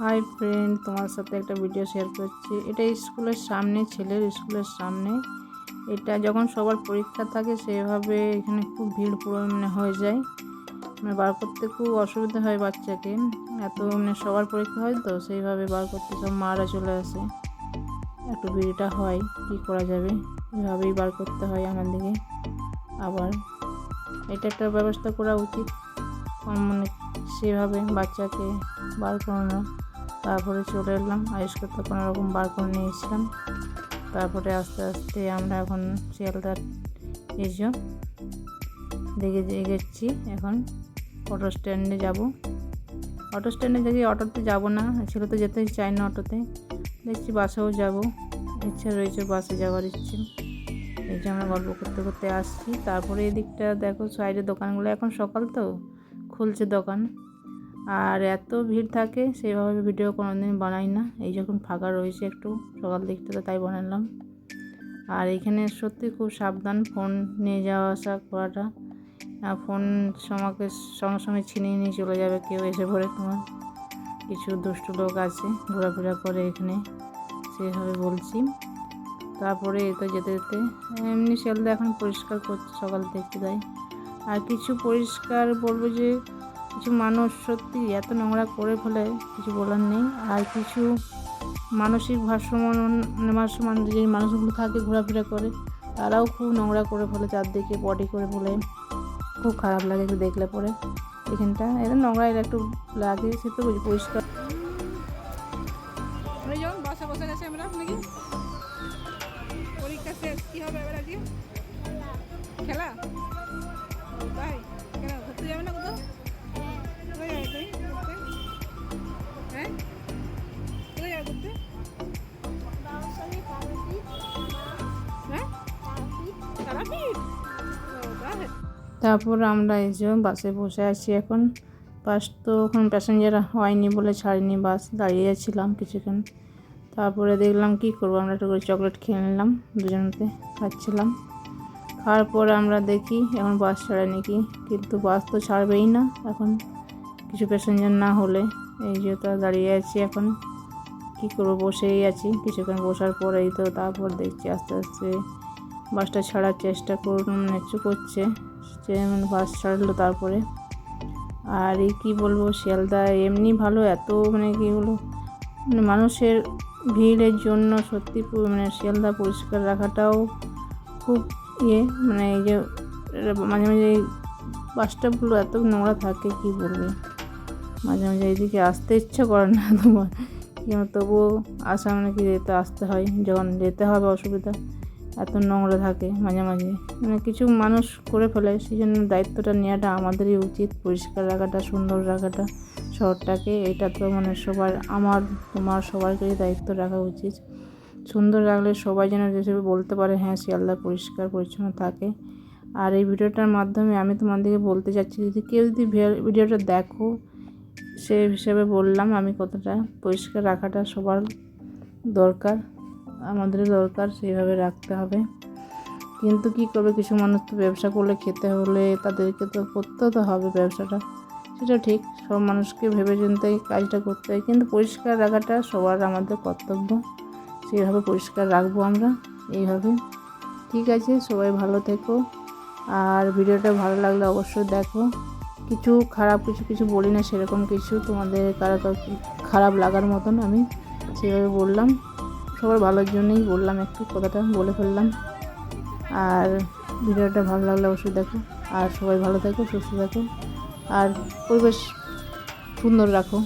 Hi friend তোমার সাথে একটা ভিডিও শেয়ার করছি। এটা স্কুলের সামনে, ছেলের স্কুলের সামনে। এটা যখন সবার পরীক্ষা থাকে, সেভাবে এখানে খুব ভিড় পুরো মানে হয়ে যায়। মানে বার করতে খুব অসুবিধা হয় বাচ্চাকে। এত মানে সবার পরীক্ষা হয় তো, সেইভাবে বার করতে সব মারা চলে আসে। একটু ভিড়টা হয়, কি করা যাবে? এভাবেই বার করতে হয় আমাদেরকে আবার। এটা একটা ব্যবস্থা করা উচিত। মানে সেভাবে বাচ্চাকে বার করানো। তারপরে চলে এলাম আয়ুষ্কে তো কোনো রকম বার করে নিয়েছিলাম। তারপরে আস্তে আস্তে আমরা এখন শিয়ালদার এসো দেখে গেছি, এখন অটো স্ট্যান্ডে যাব। অটো স্ট্যান্ডে দেখি অটোতে যাব না, ছেলে তো যেতেই চায় না অটোতে দেখছি বাসেও যাব, ইচ্ছা রয়েছে বাসে যাওয়ার ইচ্ছে। এই যে আমরা গল্প করতে করতে আসছি, তারপরে এদিকটা দেখো সাইডে দোকানগুলো এখন সকাল তো, খুলছে দোকান। আর এত ভিড় থাকে সেভাবে ভিডিও কোনো দিন বানাই না। এই যখন ফাঁকা রয়েছে একটু, সকাল দিকটাতে তাই বানালাম আর এখানে সত্যি খুব সাবধান, ফোন নিয়ে যাওয়া আসা করাটা। ফোন সমাকে সঙ্গে সঙ্গে ছিনিয়ে নিয়ে চলে যাবে কেউ এসে পড়ে তোমার। কিছু দুষ্টু লোক আছে, ঘোরাফেরা করে এখানে সেভাবে বলছি। তারপরে এ তো যেতে যেতে, এমনি শিয়ালদা এখন পরিষ্কার করছে সকাল থেকে দেয় আর কিছু পরিষ্কার বলব যে কিছু মানুষ সত্যি এত নোংরা করে ফেলে, কিছু বলার নেই। আর কিছু মানসিক ভারসাম্য যে মানুষগুলো থাকে, ঘোরাফেরা করে, তারাও খুব নোংরা করে ফেলে, চারদিকে বডি করে ফেলে। খুব খারাপ লাগে একটু দেখলে পরে। এখানটা এটা নোংরা এটা একটু লাগে, সে তো পরিষ্কার। খেলা? কেন ঘুরতে যাবে না কোথাও? তারপর আমরা এই যে বাসে বসে আছি এখন। বাস তো এখন প্যাসেঞ্জার হয়নি বলে ছাড়িনি, বাস দাঁড়িয়ে ছিলাম কিছুক্ষণ। তারপরে দেখলাম কি করব, আমরা একটু করে চকলেট খেয়ে নিলাম দুজনতে, খাচ্ছিলাম। খাওয়ার পর আমরা দেখি এখন বাস ছাড়ে নাকি, কিন্তু বাস তো ছাড়বেই না এখন। কিছু প্যাসেঞ্জার না হলে, এই যে তো দাঁড়িয়ে আছি এখন। কি করব, বসেই আছি, কিছুক্ষণ বসার পরেই তো তারপর দেখছি আস্তে আস্তে বাসটা ছাড়ার চেষ্টা করুন করছে। যে মানে বাস ছাড়লো তারপরে। আর এই কী বলব, শিয়ালদা এমনি ভালো, এত মানে কী বলব মানে মানুষের ভিড়ের জন্য সত্যি মানে শিয়ালদা পরিষ্কার রাখাটাও খুব ইয়ে মানে এই যে, মাঝে মাঝে এই বাস স্টপগুলো এত নোংরা থাকে, কী বলবে। মাঝে মাঝে এইদিকে আসতে ইচ্ছা করে না তোমার। কিন্তু তবুও আসা মানে কি, যেতে আসতে হয়, যখন যেতে হবে অসুবিধা। এত নোংরা থাকে মাঝে মাঝে। মানে কিছু মানুষ করে ফেলে সেই জন্য দায়িত্বটা নেওয়াটা আমাদেরই উচিত। পরিষ্কার রাখাটা, সুন্দর রাখাটা শহরটাকে, এটা তো মানে সবার, আমার, তোমার সবাইকেই দায়িত্ব রাখা উচিত। সুন্দর রাখলে সবাই যেন হিসেবে বলতে পারে হ্যাঁ শিয়ালদা পরিষ্কার, পরিচ্ছন্ন থাকে। আর এই ভিডিওটার মাধ্যমে আমি তোমাদেরকে বলতে চাচ্ছি, যদি কেউ যদি ভিডিওটা দেখো, সে হিসেবে বললাম আমি কতটা পরিষ্কার রাখাটা সবার দরকার। আমাদেরও দরকার, সেইভাবে রাখতে হবে। কিন্তু কি করবে? কিছু মানুষ তো ব্যবসা করলে খেতে হলে তাদেরকে তো করতে তো হবে ব্যবসাটা। সেটা ঠিক, সব মানুষকে ভেবে চিন্তেই কাজটা করতে হয়। কিন্তু পরিষ্কার রাখাটা সবার আমাদের কর্তব্য। সেইভাবে পরিষ্কার রাখব আমরা, এইভাবে। ঠিক আছে, সবাই ভালো থেকো। আর ভিডিওটা ভালো লাগলে অবশ্যই দেখো। কিছু খারাপ, কিছু কিছু বলি না, সেরকম কিছু তোমাদের কারও খারাপ লাগার মতন আমি সেভাবে বললাম। সবার ভালোর জন্যই বললাম, একটু কথাটা বলে ফেললাম। আর ভিডিওটা ভালো লাগলে অবশ্যই দেখো। আর সবাই ভালো থাকো, সুস্থ থাকো। আর পরিবেশ সুন্দর রাখো।